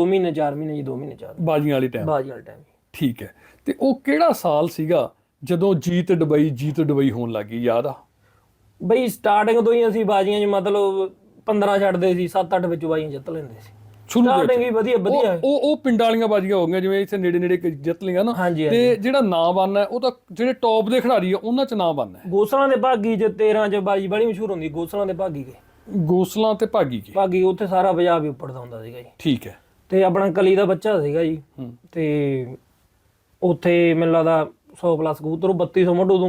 2 ਮਹੀਨੇ 4 ਮਹੀਨੇ ਜੀ 2 ਮਹੀਨੇ 4 ਬਾਜੀਆਂ ਵਾਲੀ ਟਾਈਮ ਬਾਜੀ ਵਾਲਾ ਟਾਈਮ ਠੀਕ ਹੈ। ਤੇ ਉਹ ਕਿਹੜਾ ਸਾਲ ਸੀਗਾ ਜਦੋਂ ਜੀਤ ਡਬਈ ਜੀਤ ਡਬਈ ਹੋਣ ਲੱਗੀ ਯਾਦ ਆ? ਬਈ ਸਟਾਰਟਿੰਗ ਤੋਂ ਹੀ ਅਸੀਂ ਬਾਜੀਆਂ 'ਚ ਮਤਲਬ 15 ਛੱਡਦੇ ਸੀ 7-8 ਵਿੱਚ ਬਾਜੀਆਂ ਜਿੱਤ ਲੈਂਦੇ ਸੀ। ਸ਼ੁਰੂ ਦੇ ਸਟਾਰਟਿੰਗ ਹੀ ਵਧੀਆ ਵਧੀਆ। ਉਹ ਉਹ ਉਹ ਪਿੰਡਾਂ ਵਾਲੀਆਂ ਬਾਜੀਆਂ ਹੋ ਗਈਆਂ ਜਿਵੇਂ ਇੱਥੇ ਨੇੜੇ ਨੇੜੇ ਕ- ਜਿੱਤ ਲਈਆਂ ਨਾ। ਹਾਂਜੀ ਤੇ ਜਿਹੜਾ ਨਾਂ ਬਣਨਾ ਹੈ, ਉਹ ਤਾਂ ਜਿਹੜੇ ਟੌਪ ਦੇ ਖਿਡਾਰੀ ਆ ਉਹਨਾਂ ਚ ਨਾਂ ਬਣਨਾ ਹੈ। ਗੋਸਲਾਂ ਦੇ ਭਾਗੀ 'ਚ 13 'ਚ ਬਾਜੀ ਬੜੀ ਮਸ਼ਹੂਰ ਹੁੰਦੀ ਗੋਸਲਾਂ ਦੇ ਭਾਗੀ ਕੇ। ਗੋਸਲਾਂ ਤੇ ਭਾਗੀ ਕੀ। ਭਾਗੀ ਉੱਥੇ ਸਾਰਾ ਪੰਜਾਬ ਹੀ ਉੱਪੜਦਾ ਹੁੰਦਾ ਸੀਗਾ ਜੀ। ਠੀਕ ਹੈ। ਤੇ ਆਪਣਾ ਕਲੀ ਦਾ ਬੱਚਾ ਸੀਗਾ ਜੀ। ਤੇ ਉੱਥੇ ਮੈਨੂੰ ਲੱਗਦਾ 100 ਪਲੱਸ ਕਬੂਤਰ ਉਹ 3200 ਮੋਢੂ ਤੋਂ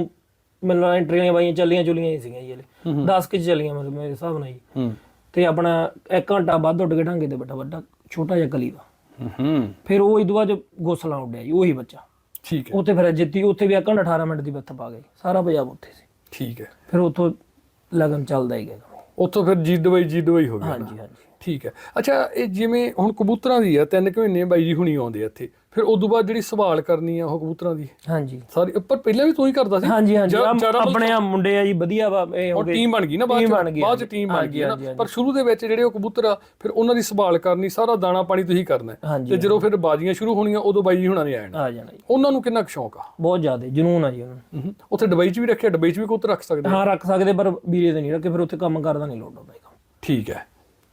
ਮੈਨੂੰ ਲੱਗਦਾ ਐਂਟਰੀਆਂ ਬਾਈਆਂ ਚੱਲੀਆਂ ਚੁਲੀਆਂ ਹੀ ਸੀਗੀਆਂ ਜੀ ਹਲੇ। 10 ਕਿ ਚੱਲੀਆਂ ਮਤਲਬ ਮੇਰੇ ਹਿਸਾਬ ਨਾਲ ਜੀ। ਤੇ ਆਪਣਾ 1 ਘੰਟਾ ਵੱਧ ਉੱਡ ਕੇ ਢਾਂਗੇ ਤੇ ਵੱਡਾ ਵੱਡਾ ਛੋਟਾ ਜਿਹਾ ਕਲੀ ਦਾ। ਹੂੰ ਫਿਰ ਉਹ ਇਦੋਂ ਬਾਅਦ ਗੋਸਲਾ ਉੱਡਿਆ ਜੀ ਉਹੀ ਬੱਚਾ। ਠੀਕ ਹੈ। ਉੱਥੇ ਫਿਰ ਜਿੱਤੀ ਉੱਥੇ ਵੀ 1 ਘੰਟਾ 18 ਮਿੰਟ ਦੀ ਬੱਥ ਪਾ ਗਈ ਸਾਰਾ ਪੰਜਾਬ ਉੱਥੇ ਸੀ। ਠੀਕ ਹੈ। ਫਿਰ ਉੱਥੋਂ ਲਗਨ ਚੱਲਦਾ ਹੀ ਗਿਆ। ਉੱਥੋਂ ਫਿਰ ਜੀਤ ਡਬਈ ਜੀਤ ਡਬਈ ਹੋ ਗਿਆ ਹਾਂਜੀ ਹਾਂਜੀ। ਠੀਕ ਹੈ। ਅੱਛਾ ਇਹ ਜਿਵੇਂ ਹੁਣ ਕਬੂਤਰਾਂ ਦੀ ਆ ਤਿੰਨ ਕੁ ਮਹੀਨੇ ਬਾਈ ਜੀ ਹੁਣੀ ਆਉਂਦੇ ਆ ਇੱਥੇ। ਫਿਰ ਉਦੋਂ ਬਾਅਦ ਜਿਹੜੀ ਸੰਭਾਲ ਕਰਨੀ ਆ ਉਹ ਕਬੂਤਰਾਂ ਦੀ। ਹਾਂਜੀ। ਸਾਰੀ ਪਰ ਪਹਿਲਾਂ ਵੀ ਤੂੰ ਹੀ ਕਰਦਾ ਸੀ। ਹਾਂਜੀ ਹਾਂਜੀ। ਆਪਣੇ ਆ ਮੁੰਡੇ ਆ ਜੀ ਵਧੀਆ ਵਾ ਇਹ ਹੋ ਉਹ ਗਏ। ਟੀਮ ਬਣ ਗਈ ਨਾ ਬਾਅਦ ਚ। ਬਾਅਦ ਚ। ਟੀਮ ਬਣ ਗਈ ਨਾ। ਪਰ ਸ਼ੁਰੂ ਦੇ ਵਿੱਚ ਜਿਹੜੇ ਉਹ ਕਬੂਤਰ ਆ ਫਿਰ ਉਹਨਾਂ ਦੀ ਸੰਭਾਲ ਕਰਨੀ ਸਾਰਾ ਦਾਣਾ ਪਾਣੀ ਤੁਸੀਂ ਕਰਨਾ ਤੇ ਜਦੋਂ ਫਿਰ ਬਾਜ਼ੀਆਂ ਸ਼ੁਰੂ ਹੋਣੀਆਂ ਉਦੋਂ ਬਾਈ ਜੀ ਹੁਣਾਂ ਨੇ ਆ ਜਾਣਾ ਆ ਜਾਣਾ ਉਹਨਾਂ ਨੂੰ ਕਿੰਨਾ ਕੁ ਸ਼ੌਂਕ ਆ? ਬਹੁਤ ਜ਼ਿਆਦਾ ਜਨੂਨ ਆ ਜੀ ਉਹਨਾਂ ਨੂੰ। ਉੱਥੇ ਦੁਬਈ 'ਚ ਵੀ ਰੱਖਿਆ ਦੁਬਈ 'ਚ ਵੀ ਕਬੂਤਰ ਰੱਖ ਸਕਦੇ। ਹਾਂ ਰੱਖ ਸਕਦੇ ਪਰ ਵੀਰੇ ਦੇ ਨਹੀਂ ਰੱਖੇ ਫਿਰ ਉੱਥੇ ਕੰਮ ਕਰਦਾ ਨਹੀਂ ਲੋੜ ਬਾਈ ਠੀਕ ਹੈ।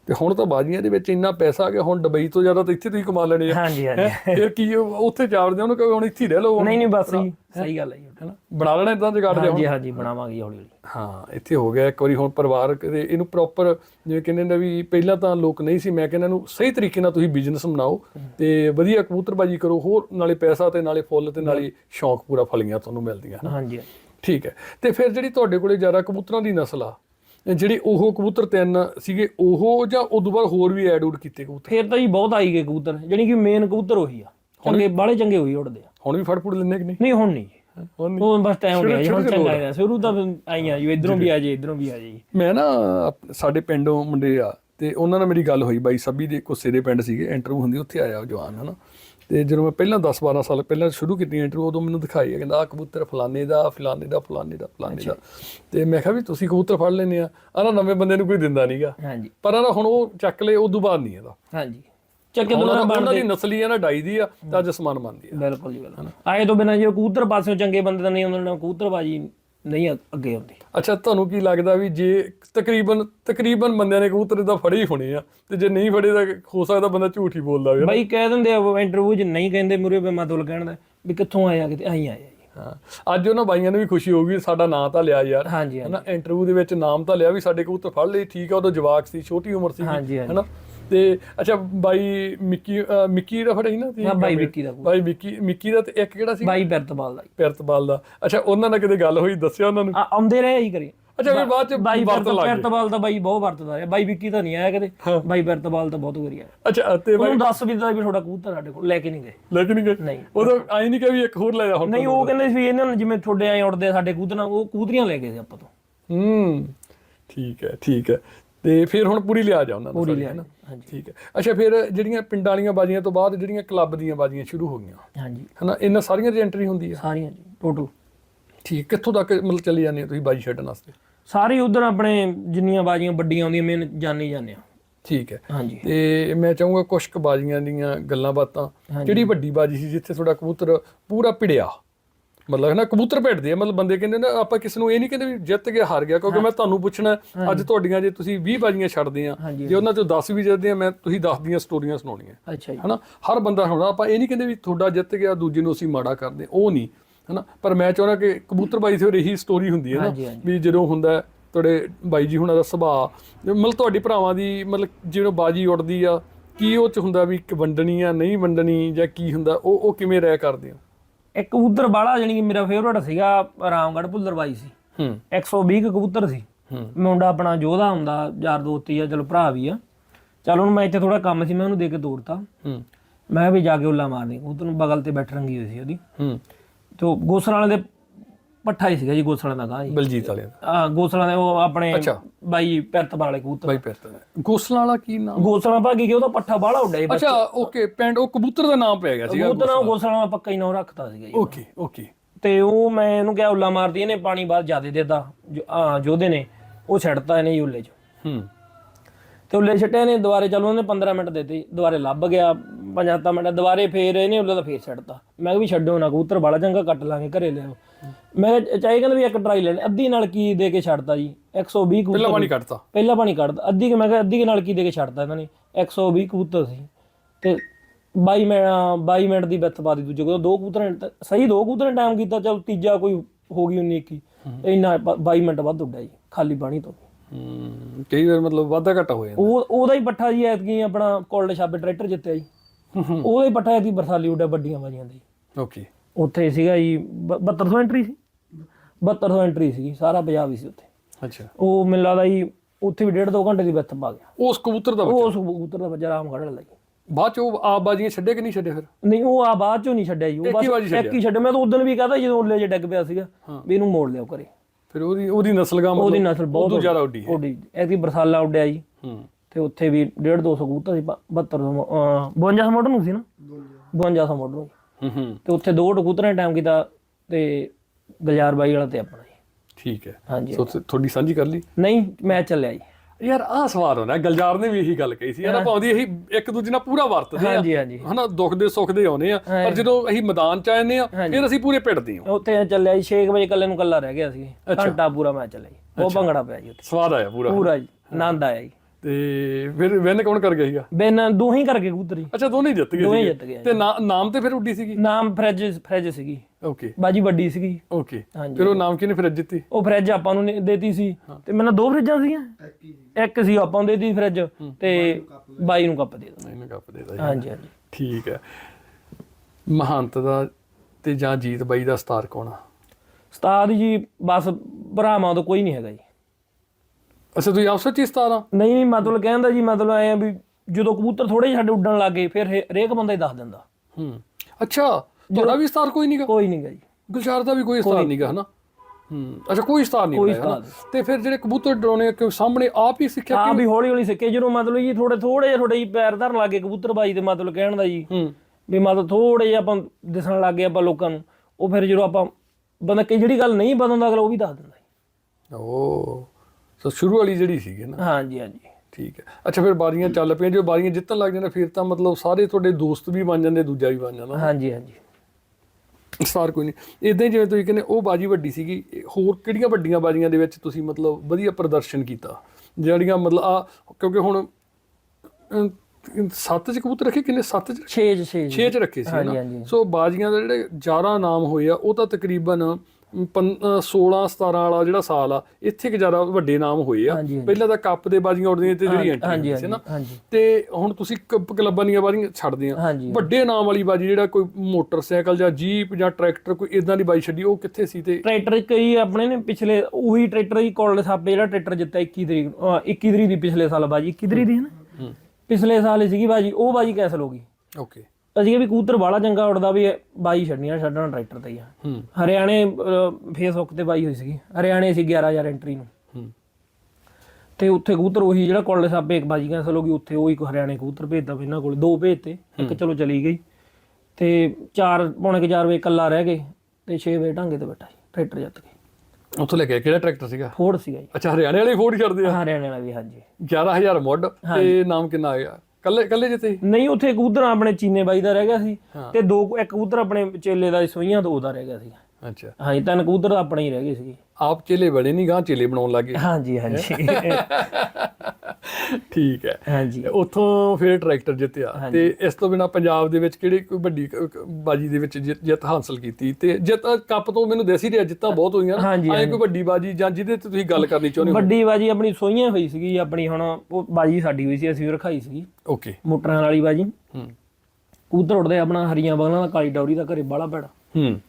ਤੇ ਹੁਣ ਤਾਂ ਬਾਜ਼ੀਆਂ ਦੇ ਵਿੱਚ ਇੰਨਾ ਪੈਸਾ ਆ ਗਿਆ ਹੁਣ ਦੁਬਈ ਤੋਂ ਜ਼ਿਆਦਾ ਤਾਂ ਇੱਥੇ ਤੁਸੀਂ ਕਮਾ ਲੈਣੇ ਆ। ਹਾਂਜੀ ਹਾਂਜੀ? ਫਿਰ ਕੀ ਉੱਥੇ ਜਾਵੜਦੇ ਉਹਨੂੰ ਕਹੋ ਹੁਣ ਇੱਥੇ ਹੀ ਰਹਿ ਲਓ ਨਹੀਂ ਨਹੀਂ ਬਸ ਸਹੀ ਗੱਲ ਹੈ ਜੀ ਹੈਨਾ? ਬਣਾ ਲੈਣਾ ਇਦਾਂ ਜਗਾੜ ਦੇ ਹਾਂਜੀ ਹਾਂਜੀ ਬਣਾਵਾਂਗੇ ਹੌਲੀ ਹੌਲੀ ਹਾਂ ਇੱਥੇ ਹੋ ਗਿਆ ਇੱਕ ਵਾਰੀ ਹੁਣ ਪਰਿਵਾਰ ਇਹਨੂੰ ਪ੍ਰੋਪਰ ਜਿਵੇਂ ਕਹਿੰਦੇ ਨੇ ਵੀ ਪਹਿਲਾਂ ਤਾਂ ਲੋਕ ਨਹੀਂ ਸੀ ਮੈਂ ਕਹਿੰਦਾ ਇਹਨੂੰ ਸਹੀ ਤਰੀਕੇ ਨਾਲ ਤੁਸੀਂ ਬਿਜ਼ਨਸ ਬਣਾਓ ਤੇ ਵਧੀਆ ਕਬੂਤਰਬਾਜੀ ਕਰੋ ਹੋਰ ਨਾਲੇ ਪੈਸਾ ਤੇ ਨਾਲੇ ਫੁੱਲ ਤੇ ਨਾਲੇ ਸ਼ੌਂਕ ਪੂਰਾ ਫਲੀਆਂ ਤੁਹਾਨੂੰ ਮਿਲਦੀਆਂ ਹਾਂਜੀ। ਠੀਕ ਹੈ। ਤੇ ਫਿਰ ਜਿਹੜੀ ਤੁਹਾਡੇ ਕੋਲੇ ਜ਼ਿਆਦਾ ਕਬੂਤਰਾਂ ਦੀ ਨਸਲ ਆ ਜਿਹੜੀ ਉਹ ਕਬੂਤਰ ਤਿੰਨ ਸੀਗੇ ਉਹ ਜਾਂ ਉਦੋਂ ਬਾਅਦ ਹੋਰ ਵੀ ਐਡ ਉਡ ਕੀਤੇ ਕਬੂਤਰ? ਫੇਰ ਤਾਂ ਜੀ ਬਹੁਤ ਆਈ ਗਏ ਕਬੂਤਰ ਜਾਨੀ ਕਿ ਮੇਨ ਕਬੂਤਰ ਉਹੀ ਆ। ਚੰਗੇ ਬਾਲੇ ਚੰਗੇ ਹੋਈ ਉੱਡਦੇ ਆ। ਹੁਣ ਵੀ ਫੜ ਫੁੜ ਲੈਂਦੇ ਕਿ ਨਹੀਂ? ਨਹੀਂ ਹੁਣ ਨਹੀਂ। ਉਹ ਬਸ ਟਾਈਮ ਹੋ ਗਿਆ ਹੁਣ ਚੰਗਾ ਹੈ ਸ਼ੁਰੂ ਤਾਂ ਆਈਆਂ ਜੀ ਇਧਰੋਂ ਵੀ ਆ ਜੀ ਇਧਰੋਂ ਵੀ ਆ ਜੀ ਮੈਂ ਨਾ ਸਾਡੇ ਪਿੰਡੋਂ ਮੁੰਡੇ ਆ ਤੇ ਉਹਨਾਂ ਨਾਲ ਮੇਰੀ ਗੱਲ ਹੋਈ ਬਾਈ ਸੱਬੀ ਦੇ ਕੁੱਸੇ ਦੇ ਪਿੰਡ ਸੀਗੇ ਇੰਟਰਵਿਊ ਹੁੰਦੀ ਉੱਥੇ ਆਇਆ ਉਹ ਜਵਾਨ ਹਨਾ? ਤੇ ਜਦੋਂ ਮੈਂ ਪਹਿਲਾਂ 10 12 ਸਾਲ ਪਹਿਲਾਂ ਸ਼ੁਰੂ ਕੀਤੀ ਇੰਟਰਵਿਊ ਉਦੋਂ ਮੈਨੂੰ ਦਿਖਾਈ ਕਹਿੰਦਾ ਆ ਕਬੂਤਰ ਫਲਾਣੇ ਦਾ ਫਲਾਣੇ ਦਾ ਫਲਾਣੇ ਦਾ ਫਲਾਣੇ ਦਾ। ਤੇ ਮੈਂ ਕਿਹਾ ਵੀ ਤੁਸੀਂ ਕਬੂਤਰ ਫੜ ਲੈਨੇ ਆ। ਆਹ ਨਾ ਨਵੇਂ ਬੰਦੇ ਨੂੰ ਕੋਈ ਦਿੰਦਾ ਨਹੀਂਗਾ ਹਾਂਜੀ। ਪਰ ਆਹ ਹੁਣ ਉਹ ਚੱਕ ਲਏ ਉਦੋਂ ਬਾਅਦ ਨਹੀਂ ਇਹਦਾ। ਹਾਂਜੀ। ਚੱਕੇ ਉਹਨਾਂ ਬੁਲਾ ਦਾ- ਉਹਨਾਂ ਬਣਦੇ। ਦੀ ਨਸਲੀ ਆ ਨਾ ਡਾਈ ਦੀ ਆ ਤਾਂ ਅੱਜ ਅਸਮਾਨ ਮੰਨਦੀ ਆ। ਬਿਲਕੁਲ ਜੀ ਬਿਲਕੁਲ। ਆਏ ਤੋਂ ਬਿਨਾਂ ਜੇ ਕਬੂਤਰ ਪਾਸਿਓਂ ਚੰਗੇ ਬੰਦੇ ਦਾ ਨਹੀਂ ਉਹਨਾਂ ਨਾਲ ਕਬੂਤਰਬਾਜੀ ਨਹੀਂ ਅ- ਅੱਗੇ ਹੁੰਦੀ ਅੱਛਾ ਤੁਹਾਨੂੰ ਕੀ ਲੱਗਦਾ ਵੀ ਜੇ ਤਕਰੀਬਨ ਤਕਰੀਬਨ ਬੰਦਿਆਂ ਨੇ ਕਬੂਤਰ ਇਦਾਂ ਫੜੇ ਹੀ ਹੋਣੇ ਆ ਤੇ ਜੇ ਨਹੀਂ ਫੜੇ ਤਾਂ ਹੋ ਸਕਦਾ ਬੰਦਾ ਝੂਠ ਹੀ ਬੋਲਦਾ ਹੋਵੇ ਬਾਈ ਕਹਿ ਦਿੰਦੇ ਆ ਇੰਟਰਵਿਊ 'ਚ ਨਹੀਂ ਕਹਿੰਦੇ ਮੁਰੇ ਬੇ ਮਤਲਬ ਕਹਿਣ ਵੀ ਕਿੱਥੋਂ ਆਇਆ ਕਿਤੇ ਆਈ ਆਇਆ ਜੀ। ਹਾਂ ਅੱਜ ਉਹਨਾਂ ਬਾਈਆਂ ਨੂੰ ਵੀ ਖੁਸ਼ੀ ਹੋਊਗੀ ਸਾਡਾ ਨਾਂ ਤਾਂ ਲਿਆ ਯਾਰ। ਹਾਂਜੀ ਹਾਂਜੀ। ਹਨਾ ਇੰਟਰਵਿਊ ਦੇ ਵਿੱਚ ਨਾਮ ਤਾਂ ਲਿਆ ਵੀ ਸਾਡੇ ਕਬੂਤਰ ਫੜ ਲਈ ਠੀਕ ਆ ਉਦੋਂ ਜਵਾਕ ਸੀ ਛੋਟੀ ਉਮਰ ਸੀ ਹਾਂਜੀ ਹਾਂਜੀ। ਹਨਾ। ਤੇ ਅੱਛਾ ਬਾਈ ਮਿੱਕੀ ਅਹ ਮਿੱਕੀ ਦਾ ਫੜਿਆ ਸੀ ਨਾ ਤੁਸੀਂ? ਹਾਂ ਬਾਈ ਵਿੱਕੀ ਦਾ ਬਾਈ ਮਿੱਕੀ ਮਿੱਕੀ ਦਾ ਤੇ ਇੱਕ ਕਿਹੜਾ ਸੀ? ਬਾਈ ਬਿਰਤਪਾਲ ਦਾ ਜੀ। ਪਿਰਤਪਾਲ ਦਾ। ਅੱਛਾ ਉਹਨਾਂ ਨਾਲ ਕਿਤੇ ਗੱਲ ਹੋਈ ਦੱਸਿਆ ਉਹਨਾਂ ਨੂੰ? ਆ ਆਉਂਦੇ ਰਹੇ ਹੀ ਕਰੀ। ਅੱਛਾ ਫਿਰ ਬਾਅਦ ਚ ਬਾਈ ਵਰਤਣ ਲੱਗ ਗਏ। ਬਿਰਤਪਾਲ ਦਾ ਬਾਈ ਬਹੁਤ ਵਰਤਦਾ ਰਿਹਾ। ਬਾਈ ਵਿੱਕੀ ਤਾਂ ਨਹੀਂ ਆਇਆ ਕਦੇ। ਬਾਈ ਬਿਰਤਪਾਲ ਤਾਂ ਬਹੁਤ ਆਇਆ ਅੱਛਾ ਤੇ ਬਾਈ ਉਹਨੂੰ ਦੱਸ ਵੀ ਦਿੱਤਾ ਵੀ ਤੁਹਾਡਾ ਕਬੂਤਰ ਸਾਡੇ ਕੋਲ ਲੈ ਕੇ ਨਹੀਂ ਗਏ। ਲੈ ਕੇ ਨਹੀਂ ਗਏ? ਨਹੀਂ। ਉਦੋਂ ਆਈ ਨਹੀਂ ਕਿ ਵੀ ਇੱਕ ਹੋਰ ਲੈ ਜਾ ਹੁਣ ਨਹੀਂ ਉਹ ਕਹਿੰਦੇ ਸੀ ਵੀ ਇਹਨਾਂ ਨੂੰ ਜਿਵੇਂ ਤੁਹਾਡੇ ਆਏ ਉੱਡਦੇ ਆ ਸਾਡੇ ਕਬੂਤਰਾਂ ਉਹ ਕਬੂਤਰੀਆਂ ਲੈ ਗਏ ਸੀ ਆਪਾਂ ਤੋਂ। ਹੂੰ। ਠੀਕ ਹੈ ਠੀਕ ਹੈ। ਤੇ ਫਿਰ ਹੁਣ ਪੂਰੀ ਲਿਆ ਜਾ ਉਹਨਾਂ ਨੂੰ ਪੂਰੀ ਸਾਰੀ, ਲਿਆ ਹੈ ਨਾ? ਹਾਂਜੀ। ਠੀਕ ਹੈ। ਅੱਛਾ ਫਿਰ ਜਿਹੜੀਆਂ ਪਿੰਡਾਂ ਵਾਲੀਆਂ ਬਾਜ਼ੀਆਂ ਤੋਂ ਬਾਅਦ ਜਿਹੜੀਆਂ ਕਲੱਬ ਦੀਆਂ ਬਾਜ਼ੀਆਂ ਸ਼ੁਰੂ ਹੋ ਗਈਆਂ। ਹਾਂਜੀ। ਹਨਾ ਇਹਨਾਂ ਸਾਰੀਆਂ ਦੀ ਐਂਟਰੀ ਹੁੰਦੀ ਹੈ ਸਾਰੀਆਂ ਜੀ ਟੋਟਲ ਠੀਕ ਕਿੱਥੋਂ ਤੱਕ ਮਤਲਬ ਚੱਲੀ ਜਾਂਦੇ ਹੋ ਤੁਸੀਂ ਬਾਜੀ ਛੱਡਣ ਵਾਸਤੇ? ਸਾਰੇ ਉਧਰ ਆਪਣੇ ਜਿੰਨੀਆਂ ਬਾਜੀਆਂ ਵੱਡੀਆਂ ਆਉਂਦੀਆਂ ਮੇਨ ਜਾਣੀ ਜਾਂਦੇ ਆ ਠੀਕ ਹੈ। ਹਾਂਜੀ। ਤੇ ਮੈਂ ਚਾਹੂੰਗਾ ਕੁਝ ਕੁ ਬਾਜ਼ੀਆਂ ਦੀਆਂ ਗੱਲਾਂ ਬਾਤਾਂ। ਜਿਹੜੀ ਵੱਡੀ ਬਾਜੀ ਸੀ ਜਿੱਥੇ ਤੁਹਾਡਾ ਕਬੂਤਰ ਪੂਰਾ ਭਿੜਿਆ? ਮਤਲਬ ਨਾ ਕਬੂਤਰ ਭਿੜਦੇ ਆ ਮਤਲਬ ਬੰਦੇ ਕਹਿੰਦੇ ਨਾ ਆਪਾਂ ਕਿਸ ਨੂੰ ਇਹ ਨਹੀਂ ਕਹਿੰਦੇ ਵੀ ਜਿੱਤ ਗਿਆ ਹਾਰ ਗਿਆ ਕਿਉਂਕਿ ਮੈਂ ਤੁਹਾਨੂੰ ਪੁੱਛਣਾ ਅੱਜ ਤੁਹਾਡੀਆਂ ਜੇ ਤੁਸੀਂ 20 ਬਾਜ਼ੀਆਂ ਛੱਡਦੇ ਆ। ਜੇ ਉਹਨਾਂ ਚੋਂ 10 ਵੀ ਜਿੱਤਦੇ ਆ ਮੈਂ ਤੁਸੀਂ 10 ਦੀਆਂ ਸਟੋਰੀਆਂ ਸੁਣਾਉਣੀਆਂ। ਜੀ। ਹਨਾ ਹਰ ਬੰਦਾ ਹੁੰਦਾ ਆਪਾਂ ਇਹ ਨਹੀਂ ਕਹਿੰਦੇ ਵੀ ਤੁਹਾਡਾ ਜਿੱਤ ਗਿਆ ਦੂਜੇ ਨੂੰ ਅਸੀਂ ਮਾੜਾ ਕਰਦੇ ਉਹ ਨਹੀਂ ਹਨਾ ਪਰ ਮੈਂ ਚਾਹੁੰਦਾ ਕਿ ਕਬੂਤਰਬਾਜੀ ਤੇ ਇਹੀ ਸਟੋਰੀ ਹੁੰਦੀ ਹੈ ਨਾ। ਵੀ ਜਦੋਂ ਹੁੰਦਾ ਹੈ, ਤੁਹਾਡੇ ਬਾਈ ਜੀ ਹੁਣਾਂ ਦਾ ਸੁਭਾਅ ਮਤਲਬ ਤੁਹਾਡੀ ਭਰਾਵਾਂ ਦੀ ਮਤਲਬ ਜਦੋਂ ਬਾਜੀ ਉੱਡਦੀ ਆ ਕੀ ਉਹ ਚ ਹੁੰਦਾ ਵੀ ਇੱਕ ਵੰਡਣੀ ਆ ਨਹੀਂ ਵੰਡਣੀ ਜਾਂ ਕੀ ਹੁੰਦਾ ਉਹ ਉਹ ਕਿਵੇਂ ਰਹਿ ਕਰਦੇ ਹੋ ਇੱਕ ਕਬੂਤਰ ਬਾਲਾ ਜਾਨੀ ਕਿ ਮੇਰਾ ਫੇਵਰਟ ਸੀਗਾ ਰਾਮਗੜ੍ਹ ਭੁੱਲਰਬਾਈ ਸੀ। ਹੂੰ। 120 ਕੁ ਕਬੂਤਰ ਸੀ। ਹੂੰ। ਮੁੰਡਾ ਆਪਣਾ ਯੋਧਾ ਹੁੰਦਾ ਯਾਰ ਦੋਸਤੀ ਆ ਚਲੋ ਭਰਾ ਵੀ ਆ। ਚਲ ਉਹਨੂੰ ਮੈਂ ਇੱਥੇ ਥੋੜਾ ਕੰਮ ਸੀ ਮੈਂ ਉਹਨੂੰ ਦੇ ਕੇ ਤੋਰਤਾ ਹੂੰ। ਮੈਂ ਵੀ ਜਾ ਕੇ ਉੱਲਾ ਮਾਰਨੀ ਕਬੂਤਰ ਨੂੰ ਬਗਲ ਤੇ ਬੈਠ ਰੰਗੀ ਹੋਈ ਸੀ ਉਹਦੀ। ਹੂੰ। ਤੇ ਗੋਸਲਾਂ ਵਾਲੇ ਦੇ ਪੱਠਾ ਹੀ ਸੀਗਾ ਜੀ ਗੋਸਲਾਂ ਦਾ ਗਾਂ ਜੀ। ਬਲਜੀਤ ਵਾਲਿਆਂ ਦਾ। ਆ ਗੋਸਲਾਂ ਦੇ ਉਹ ਆਪਣੇ ਅੱਛਾ। ਬਾਈ ਪਿਰਤ ਵਾਲੇ ਕਬੂਤਰ। ਬਾਈ ਪਿਰਤਾ ਗੋਸਲਾਂ ਵਾਲਾ ਕੀ ਨਾਮ? ਗੋਸਲਾਂ ਭਾਗੀ ਕਿ ਉਹਦਾ ਪੱਠਾ ਬਾਹਲਾ ਉੱਡਿਆ ਜੀ ਅੱਛਾ ਓਕੇ ਪਿੰਡ ਉਹ ਕਬੂਤਰ ਦਾ ਨਾਮ ਪੈ ਗਿਆ ਸੀਗਾ ਕਬੂਤਰ ਨਾਲ ਗੋਸਲਾਂ ਦਾ। ਪੱਕਾ ਹੀ ਨਾਂ ਰੱਖਤਾ ਸੀਗਾ ਜੀ ਓਕੇ ਓਕੇ। ਤੇ ਉਹ ਮੈਂ ਇਹਨੂੰ ਕਿਹਾ ਉੱਲਾ ਮਾਰਦੀ ਇਹਨੇ ਪਾਣੀ ਬਾਅਦ ਜ਼ਿਆਦੇ ਦੇਦਾ ਆ ਜੋਧੇ ਨੇ ਉਹ ਛੱਡਤਾ ਇਹਨੇ ਜੀ ਉੱਲੇ ਚ। ਹੂੰ। ਤੇ ਉੱਲੇ ਛੱਟਿਆ ਨੇ ਦੁਬਾਰੇ ਚੱਲ ਉਹਨੇ 15 ਮਿੰਟ ਦਿੱਤੇ ਦੁਬਾਰੇ ਲੱਭ ਗਿਆ ਪੰਜਾਂ ਮਿੰਟ ਦੁਬਾਰੇ ਫੇਰ ਇਹਨੇ ਉੱਲੇ ਦਾ ਫੇਰ ਛੱਡਤਾ। ਮੈਂ ਵੀ ਛੱਡੋ ਨਾ ਕਬੂਤਰ ਬਾਲਾ ਚੰਗਾ ਕੱਟ ਲਾਂਗੇ ਘਰੇ ਲਿਆਓ ਮੈਂ ਚਾਹੇ ਕਹਿੰਦਾ ਵੀ ਇੱਕ ਟਰਾਈ ਲੈਣੀ ਅੱਧੀ ਨਾਲ ਕੀ ਦੇ ਕੇ ਛੱਡਤਾ ਜੀ? 120 ਕਬੂਤਰ। ਪਹਿਲਾਂ ਪਾਣੀ ਕੱਢਤਾ। ਪਹਿਲਾ ਪਾਣੀ ਕੱਢਦਾ ਅੱਧੀ ਕੁ ਮੈਂ ਕਿਹਾ ਅੱਧੀ ਨਾਲ ਕੀ ਦੇ ਕੇ ਛੱਡਤਾ ਇਹਨਾਂ ਨੇ? 120 ਕਬੂਤਰ ਸੀ। ਤੇ 22 ਮਿੰਟ 22 ਮਿੰਟ ਦੀ ਬੱਤ ਪਾ ਦੀ ਦੂਜੇ ਕੋਲ। ਦੋ ਕਬੂਤਰਾਂ ਸਹੀ ਦੋ ਕਬੂਤਰਾਂ ਨੇ ਟਾਈਮ ਕੀਤਾ ਚਲ ਤੀਜਾ ਕੋਈ ਹੋ ਗਈ 19 ਕੀ ਇੰਨਾ ਪ- 22 ਮਿੰਟ ਵੱਧ ਉੱਡਿਆ ਜੀ ਖਾਲੀ ਪਾਣੀ ਤੋਂ। ਹੂੰ। ਕਈ ਵਾਰ ਮਤਲਬ ਵਾਧਾ ਘਟਾ ਹੋ ਜਾਂਦਾ। ਉਹ ਉਹਦਾ ਹੀ ਪੱਠਾ ਜੀ ਐਤਕੀ ਆਪਣਾ ਕੋਲਡ ਛਾਬੇ ਟਰੈਕਟਰ ਜਿੱਤਿਆ ਜੀ। ਉਹਦਾ ਹੀ ਪੱਠਾ ਐਤਕੀ ਬਰਸਾਲੀ ਉੱਡਿਆ ਵੱਡੀਆਂ ਬਾਜੀਆਂ ਦੀ। ਓਕੇ। ਉੱਥੇ ਸੀਗਾ ਜੀ ਬ- 7200 ਐਂਟਰੀ ਸੀ। 7200 ਐਂਟਰੀ ਸੀ ਸਾਰਾ ਪੰਜਾਬ ਹੀ ਸੀ ਉੱਥੇ। ਅੱਛਾ। ਉਹ ਮੈਨੂੰ ਲੱਗਦਾ ਜੀ ਉੱਥੇ ਵੀ ਡੇਢ ਦੋ ਘੰਟੇ ਦੀ ਬੱਤ ਪਾ ਗਿਆ। ਉਸ ਕਬੂਤਰ ਦਾ ਉਸ ਕਬੂਤਰ ਦਾ ਬੱਚਾ ਆਰਾਮ ਲਿਆ ਜੀ ਬਾਅਦ ਚ ਉਹ ਆਪ ਬਾਜੀਆਂ ਛੱਡੇ ਕਿ ਨਹੀਂ ਛੱਡੇ ਫਿਰ? ਨਹੀਂ ਉਹ ਆ ਬਾਅਦ ਚੋਂ ਨਹੀਂ ਛੱਡਿਆ ਜੀ। ਉਹ ਬਸ। ਇੱਕ ਹੀ ਛੱਡਿਆ। ਮੈਂ ਤਾਂ ਉਦੋਂ ਵੀ ਕਹਤਾ ਜਦੋਂ ਉੱਲੇ ਜੇ ਡਿੱਗ ਪਿਆ ਸੀਗਾ ਵੀ ਇਹਨੂੰ ਮੋੜ ਲਿਆਓ ਘਰੇ। ਫਿਰ ਉਹਦੀ ਉਹਦੀ ਨਸਲਗਾ ਉਹਦੀ ਨਸਲ ਬਹੁਤ ਜ਼ਿਆਦਾ ਉੱਡੀ ਹੈ। ਉੱਡੀ। ਐਤਕੀ ਬਰਸਾਲਾ ਉੱਡਿਆ ਜੀ। ਹੂੰ। ਤੇ ਉੱਥੇ ਵੀ 1.5 200 ਕਬੂਤਰ ਸੀ 72 52 ਮੋਢ ਨੂੰ ਸੀ ਨਾ? 52 ਮੋਢ ਨੂੰ। ਹੂੰ ਹੂੰ। ਤੇ ਉੱਥੇ ਦੋ ਕਬੂਤਰਾਂ ਨੇ ਟਾਈਮ ਕੀਤਾ ਤੇ ਗੁਲਜ਼ਾਰ ਬਾਈ ਵਾਲਾ ਤੇ ਆਪਣਾ ਜੀ। ਠੀਕ ਹੈ। ਹਾਂਜੀ। ਸੋ ਤੁਹਾਡੀ ਸਾਂਝੀ ਕਰ ਲਈ? ਨਹੀਂ ਮੈਂ ਚੱਲਿਆ ਜੀ। ਯਾਰ ਆਹ ਸਵਾਲ ਹੁੰਦਾ। ਗਲਜਾਰ ਨੇ ਵੀ ਇਹੀ ਗੱਲ ਕਹੀ ਸੀ। ਯਾਰ ਆਪਾਂ ਆਉਂਦੀ ਇਹੀ ਇੱਕ ਦੂਜੇ ਨਾਲ ਪੂਰਾ ਵਰਤਦੇ ਆ। ਹਾਂਜੀ ਹਾਂਜੀ। ਹਨਾ ਦੁੱਖ ਦੇ ਸੁੱਖ ਦੇ ਆਉਨੇ ਆ। ਪਰ ਜਦੋਂ ਅਸੀਂ ਮੈਦਾਨ ਚ ਆਏ ਆ ਫਿਰ ਅਸੀਂ ਪੂਰੇ ਪਿੜਦੇ ਆ ਉੱਥੇ ਚੱਲਿਆ ਜੀ 6 ਵਜੇ ਕੱਲੇ ਨੂੰ ਕੱਲਾ ਰਹਿ ਗਿਆ ਸੀ। ਘੰਟਾ ਪੂਰਾ ਮੈਂ ਚੱਲਿਆ ਜੀ। ਉਹ ਭੰਗੜਾ ਪਿਆ ਜੀ ਉੱਥੇ। ਸਵਾਦ ਆਇਆ ਪੂਰਾ। ਪੂਰਾ ਜੀ ਆਨੰਦ ਆਇਆ ਜੀ। ਤੇ ਫਿਰ ਵਿਨ ਕੌਣ ਕਰ ਗਿਆ ਸੀਗਾ? ਬਿਨ ਦੋਹੀਂ ਕਰਕੇ ਕਬੂਤਰ। ਅੱਛਾ ਦੋਨੇ ਜਿੱਤ ਗਏ ਸੀਗੇ। ਜਿੱਤ ਗਏ ਤੇ ਨਾਮ ਤੇ ਫਿਰ ਉੱਡੀ ਸੀਗੀ? ਨਾਮ ਫ੍ਰਿਜ ਫ੍ਰਿਜ ਸੀਗੀ। ਓਕੇ ਬਾਜੀ ਵੱਡੀ ਸੀਗੀ। ਓਕੇ ਹਾਂਜੀ। ਫਿਰ ਉਹ ਨਾਮ ਕਿਹਨੇ ਫਿਰ ਜਿੱਤੀ ਉਹ ਫ੍ਰਿਜ ਆਪਾਂ ਨੂੰ ਨੇ- ਦੇਤੀ ਸੀ। ਤੇ ਮੈਨੂੰ ਦੋ ਫ੍ਰਿਜਾਂ ਸੀਗੀਆਂ। ਇੱਕ ਸੀ। ਆਪਾਂ ਨੂੰ ਦੇਤੀ ਫ੍ਰਿਜ ਤੇ ਬਾਈ ਨੂੰ ਕੱਪ ਦੇ ਦਿੱਤਾ ਇਹਨੂੰ ਕੱਪ ਦੇ ਦਾ ਹਾਂਜੀ ਹਾਂਜੀ। ਠੀਕ ਹੈ। ਮਹੰਤ ਦਾ ਤੇ ਜਾਂ ਜੀਤ ਬਾਈ ਦਾ ਸਤਾਰ ਕੌਣ ਆ? ਉਸਤਾਦ ਜੀ ਬਸ ਭਰਾਵਾਂ ਤੋਂ ਕੋਈ ਨਹੀਂ ਹੈਗਾ ਜੀ। ਅੱਛਾ ਤੁਸੀਂ ਆਪਸ ਵਿੱਚ ਹੀ ਸਤਾਰ ਆ? ਨਹੀਂ ਨਹੀਂ ਮਤਲਬ ਕਹਿੰਦਾ ਜੀ ਮਤਲਬ ਐ ਆ ਵੀ ਜਦੋਂ ਕਬੂਤਰ ਥੋੜੇ ਜਿਹੇ ਸਾਡੇ ਉੱਡਣ ਲੱਗੇ ਫਿਰ ਹੇ- ਹਰੇਕ ਬੰਦਾ ਹੀ ਦੱਸ ਦਿੰਦਾ। ਹੂੰ। ਅੱਛਾ ਤੁਹਾਡਾ ਵੀ ਸਤਾਰ ਕੋਈ ਨਹੀਂਗਾ ਕੋਈ ਨਹੀਂਗਾ ਜੀ। ਗੁਲਜ਼ਾਰ ਦਾ ਵੀ ਕੋਈ ਸਤਾਰ ਨਹੀਂਗਾ ਹਨਾ? ਹੂੰ ਅੱਛਾ ਕੋਈ ਸਤਾਰ ਨਹੀਂ ਕੋਈ ਬਣਾਇਆ ਹਨਾ ਤੇ ਫਿਰ ਜਿਹੜੇ ਕਬੂਤਰ ਡਰਾਉਣੇ ਕਿ ਸਾਹਮਣੇ ਆਪ ਹੀ ਸਿੱਖਿਆ ਆ ਵੀ ਹੌਲੀ ਹੌਲੀ ਸਿੱਕੇ ਜਦੋਂ ਮਤਲਬ ਜੀ ਥੋੜੇ ਥੋੜੇ ਜਿਹੇ ਥੋੜੇ ਜਿਹੇ ਪੈਰ ਧਰਨ ਲੱਗੇ ਕਬੂਤਰਬਾਜੀ ਦੇ ਮਤਲਬ ਕਹਿਣ ਦਾ ਜੀ। ਹੂੰ। ਵੀ ਮਤਲਬ ਥੋੜੇ ਜਿਹੇ ਆਪਾਂ ਦਿਸਣ ਲੱਗ ਗਏ ਆਪਾਂ ਲੋਕਾਂ ਨੂੰ। ਉਹ ਫਿਰ ਜਦੋਂ ਆਪਾਂ ਬੰਦਾ ਕਈ ਜਿਹੜੀ ਗੱਲ ਨਹੀਂ ਹੁੰਦਾ ਅਗਲਾ ਉਹ ਵੀ ਦੱਸ ਦਿੰਦਾ ਜੀ। ਓ ਸੋ ਸ਼ੁਰੂ ਵਾਲੀ ਜਿਹੜੀ ਸੀਗੀ ਨਾ। ਹਾਂਜੀ ਹਾਂਜੀ। ਠੀਕ ਹੈ। ਅੱਛਾ ਫਿਰ ਬਾਰੀਆਂ ਚੱਲ ਪਈਆਂ ਜੋ ਬਾਰੀਆਂ ਜਿੱਤਣ ਲੱਗ ਜਾਂਦੇ ਫਿਰ ਤਾਂ ਮਤਲਬ ਸਾਰੇ ਤੁਹਾਡੇ ਦੋਸਤ ਵੀ ਬਣ ਜਾਂਦੇ ਦੂਜਾ ਵੀ ਬਣ ਜਾਂਦਾ। ਹਾਂਜੀ ਹਾਂਜੀ। ਸਤਾਰ ਕੋਈ ਨਹੀਂ। ਇਦਾਂ ਜਿਵੇਂ ਤੁਸੀਂ ਕਹਿੰਦੇ ਉਹ ਬਾਜੀ ਵੱਡੀ ਸੀਗੀ। ਹੋਰ ਕਿਹੜੀਆਂ ਵੱਡੀਆਂ ਬਾਜੀਆਂ ਦੇ ਵਿੱਚ ਤੁਸੀਂ ਮਤਲਬ ਵਧੀਆ ਪ੍ਰਦਰਸ਼ਨ ਕੀਤਾ? ਜਿਹੜੀਆਂ ਮਤਲਬ ਆ ਕਿਉਂਕਿ ਹੁਣ ਸੱਤ ਚ ਕਬੂਤਰ ਰੱਖੇ ਕਿੰਨੇ? ਸੱਤ ਚ? 6 6 ਛੇ ਚ। ਰੱਖੇ ਸੀ ਨਾ। ਸੋ ਬਾਜੀਆਂ ਦੇ ਜਿਹੜੇ 11 ਨਾਮ ਹੋਏ ਆ ਉਹ ਤਾਂ ਤਕਰੀਬਨ 16 17 ਵਾਲਾ ਜਿਹੜਾ ਸਾਲ ਆ ਇੱਥੇ ਕਿ ਜ਼ਿਆਦਾ ਵੱਡੇ ਨਾਮ ਹੋਏ ਆ। ਪਹਿਲਾਂ ਤਾਂ ਕੱਪ ਦੇ ਬਾਜੀਆਂ ਉੱਡਦੀਆਂ ਤੇ ਜਿਹੜੀ ਐਂਟਰੀ ਸੀ ਨਾ ਤੇ ਹੁਣ ਤੁਸੀਂ ਕਲੱਬਾਂ ਦੀਆਂ ਬਾਜੀਆਂ ਛੱਡਦੇ ਆ। ਵੱਡੇ ਨਾਮ ਵਾਲੀ ਬਾਜੀ ਜਿਹੜਾ ਕੋਈ ਮੋਟਰਸਾਈਕਲ ਜਾਂ ਜੀਪ ਜਾਂ ਟਰੈਕਟਰ ਕੋਈ ਇਦਾਂ ਦੀ ਬਾਜੀ ਛੱਡੀ ਉਹ ਕਿੱਥੇ ਸੀ ਤੇ? ਟਰੈਕਟਰ ਕਈ ਆਪਣੇ ਨੇ ਪਿਛਲੇ ਉਹੀ ਟਰੈਕਟਰ ਹੀ ਕੋਲ ਸਾਪੇ ਜਿਹੜਾ ਟਰੈਕਟਰ ਜਿੱਤਾ 21 ਤਰੀਕ ਨੂੰ, ਅਹ 21 ਤਰੀਕ ਦੀ ਪਿਛਲੇ ਸਾਲ ਬਾਜੀ 21 ਤਰੀਕ ਦੀ ਹੈ ਨਾ? ਪਿਛਲੇ ਸਾਲ ਹੀ ਸੀਗੀ ਬਾਜੀ ਉਹ ਬਾਜੀ ਕੈਸਲ ਹੋ ਗਈ। ਓਕੇ ਅਸੀਂ ਵੀ ਕਬੂਤਰ ਬਾਲਾ ਚੰਗਾ ਉੱਡਦਾ ਵੀ ਇਹ ਬਾਜੀ ਛੱਡਣੀ ਟਰੈਕਟਰ ਤੇ ਹੀ ਆ। ਹਰਿਆਣੇ ਫੇਸਬੁੱਕ ਤੇ ਬਾਈ ਹੋਈ ਸੀਗੀ। ਹਰਿਆਣੇ ਸੀ 11000 ਐਂਟਰੀ ਨੂੰ। ਤੇ ਉੱਥੇ ਕਬੂਤਰ ਉਹੀ ਜਿਹੜਾ ਕੋਲੇ ਸਾਪੇ ਇੱਕ ਬਾਜੀ ਕੈਸਲ ਹੋ ਗਈ ਉੱਥੇ ਉਹੀ ਕੋ ਹਰਿਆਣੇ ਕਬੂਤਰ ਭੇਜਦਾ ਵੀ ਇਹਨਾਂ ਕੋਲ। ਦੋ ਭੇਜਤੇ ਇੱਕ ਚਲੋ ਚਲੀ ਗਈ। ਤੇ 4 ਪੌਣੇ ਕੁ ਚਾਰ ਵਜੇ ਇਕੱਲਾ ਰਹਿ ਗਏ ਤੇ 6 ਵਜੇ ਢਾਂਗੇ ਤੇ ਬੈਠਾ ਸੀ ਟਰੈਕਟਰ ਜਿੱਤ ਗਏ ਉੱਥੋਂ ਲੈ ਕੇ ਕਿਹੜਾ ਟਰੈਕਟਰ ਸੀਗਾ? ਫੋਰਡ ਸੀਗਾ ਜੀ। ਅੱਛਾ ਹਰਿਆਣੇ ਵਾਲੇ ਫੋਰਡ ਛੱਡਦੇ ਆ? ਹਰਿਆਣੇ ਵਾਲਾ ਵੀ ਹਾਂਜੀ। 11000 ਮੁੱਢ ਤੇ ਨਾਮ ਕਿੰਨਾ ਆ ਗਿਆ? ਕੱਲੇ ਕੱਲੇ ਜਿੱਤੇ? ਨਹੀਂ ਉੱਥੇ ਕਬੂਤਰ ਆਪਣੇ ਚੀਨੇ ਬਾਈ ਦਾ ਰਹਿ ਗਿਆ ਸੀ ਹਾਂ। ਤੇ ਦੋ ਇੱਕ ਕਬੂਤਰ ਆਪਣੇ ਚੇਲੇ ਦਾ ਸੋਈਆਂ ਤੋਂ ਉਹਦਾ ਰਹਿ ਗਿਆ ਸੀ। ਅੱਛਾ। ਹਾਂਜੀ ਤਿੰਨ ਕਬੂਤਰ ਤਾਂ ਆਪਣੇ ਹੀ ਰਹਿ ਗਏ ਸੀ। ਆਪ ਚੇਲੇ ਬਣੇ ਨਹੀਂ ਗਾਂ ਚੇਲੇ ਬਣਾਉਣ ਲੱਗੇ। ਹਾਂਜੀ ਹਾਂਜੀ ਠੀਕ ਹੈ। ਹਾਂਜੀ। ਉੱਥੋਂ ਫਿਰ ਟਰੈਕਟਰ ਜਿੱਤਿਆ। ਤੇ ਇਸ ਤੋਂ ਬਿਨਾ ਪੰਜਾਬ ਦੇ ਵਿੱਚ ਕਿਹੜੀ ਕੋਈ ਵੱਡੀ ਬਾਜੀ ਦੇ ਵਿੱਚ ਜਿੱਤ ਹਾਸਲ ਕੀਤੀ? ਤੇ ਜਿੱਤ ਕੱਪ ਤੋਂ ਮੈਨੂੰ ਦੇਸੀ ਰਿਹਾ ਜਿੱਤਾਂ ਬਹੁਤ ਹੋਈਆਂ ਐਂ ਕੋਈ ਵੱਡੀ ਬਾਜੀ ਜਾਂ ਜਿਹਦੇ ਤੇ ਤੁਸੀਂ ਗੱਲ ਕਰਨੀ ਚਾਹੁੰਦੇ ਹੋ? ਵੱਡੀ ਬਾਜੀ ਆਪਣੀ ਸੋਈਆਂ ਹੋਈ ਸੀਗੀ ਆਪਣੀ ਹੁਣ ਉਹ ਬਾਜੀ ਸਾਡੀ ਹੋਈ ਸੀ ਅਸੀਂ ਰਖਾਈ ਸੀਗੀ। ਓਕੇ। ਮੋਟਰਾਂ ਵਾਲੀ ਬਾਜੀ। ਹੂੰ। ਕਬੂਤਰ ਉੱਡਦੇ ਆਪਣਾ ਹਰੀਆਂ ਬਗਲਾਂ ਦਾ ਕਾਲੀ ਡੌਰੀ ਦਾ ਘਰੇ ਬਾਲਾ ਪੈੜਾ ਹੂੰ।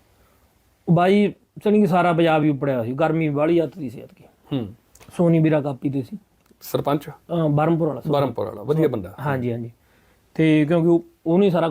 ਬਾਈ ਚਣੀ ਸਾਰਾ ਪੰਜਾਬ ਹੀ ਉੱਪੜਿਆ ਸੀ ਗਰਮੀ ਵਾਲੀ ਹੱਥ ਦੀ ਸਿਹਤ ਕੀ ਹੂੰ। ਸੋਨੀ ਵੀਰਾ ਕਾਪੀ ਦੇ ਸੀ। ਸਰਪੰਚ? ਬਰਮਪੁਰ ਵਾਲਾ ਬਰਮਪੁਰ ਵਾਲਾ ਵਧੀਆ ਬੰਦਾ। ਹਾਂਜੀ ਹਾਂਜੀ। ਤੇ ਕਿਉਂਕਿ ਉਹ ਉਹ ਨਹੀਂ ਸਾਰਾ